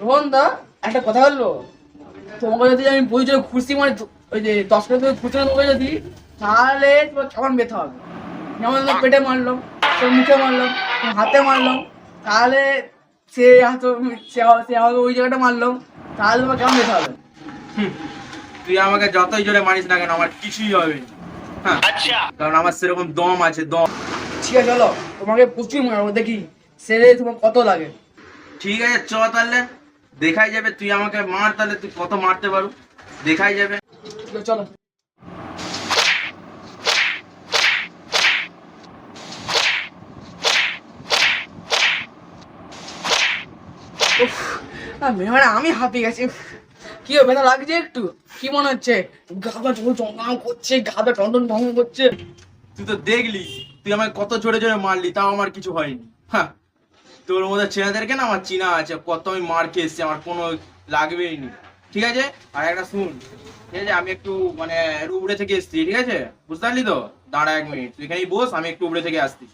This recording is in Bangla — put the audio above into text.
রোহন দা একটা কথা বলব? তোমাকে যদি আমি পরিচয় খুশি মানে ওই যে দশ মিনিট ধরে খুশি তোমাকে যদি তাহলে তোমার কেমন ব্যথা হবে? যেমন তোমার পেটে মারলাম তোর মুখে মারলাম তোর হাতে মারলাম তাহলে সে হয়তো সে সে আমাকে ওই জায়গাটা মারলাম তাহলে তোমার কেমন ব্যথা হবে? হুম, তুই আমাকে যতই জোরে মারিস না কেন আমার কিছুই হবে। হ্যাঁ। কারণ আমার সেরকম দম আছে দম। ঠিক আছে চলো। তোমাকে প্রচুর মারবো দেখি সে তোমার কত লাগে। ঠিক আছে চ তাহলে। দেখাই যাবে তুই আমাকে মার তাহলে তুই কত মারতে পারু দেখাই যাবে। চলো মানে আমি হাঁপিয়ে গেছি। কি হবে ব্যথা লাগছে একটু? কি মনে হচ্ছে? গাদা চল চঙ্গাম করছে গাদা টন্টন ভঙ্গ করছে। তুই তো দেখলি তুই আমাকে কত জোরে জোরে মারলি তাও আমার কিছু হয়নি। হ্যাঁ তোর মধ্যে ছেলেদেরকে না আমার চিনা আছে। কত আমি মার খেয়ে এসছি, আমার কোনো লাগবেই নি। ঠিক আছে? আর একটা শুন, ঠিক আছে? আমি একটু মানে উপরে থেকে এসছি, ঠিক আছে? বুঝতে পারলি তো? দাঁড়া এক মিনিট, তুই এখানেই বস, আমি একটু উবড়ে থেকে আসছি।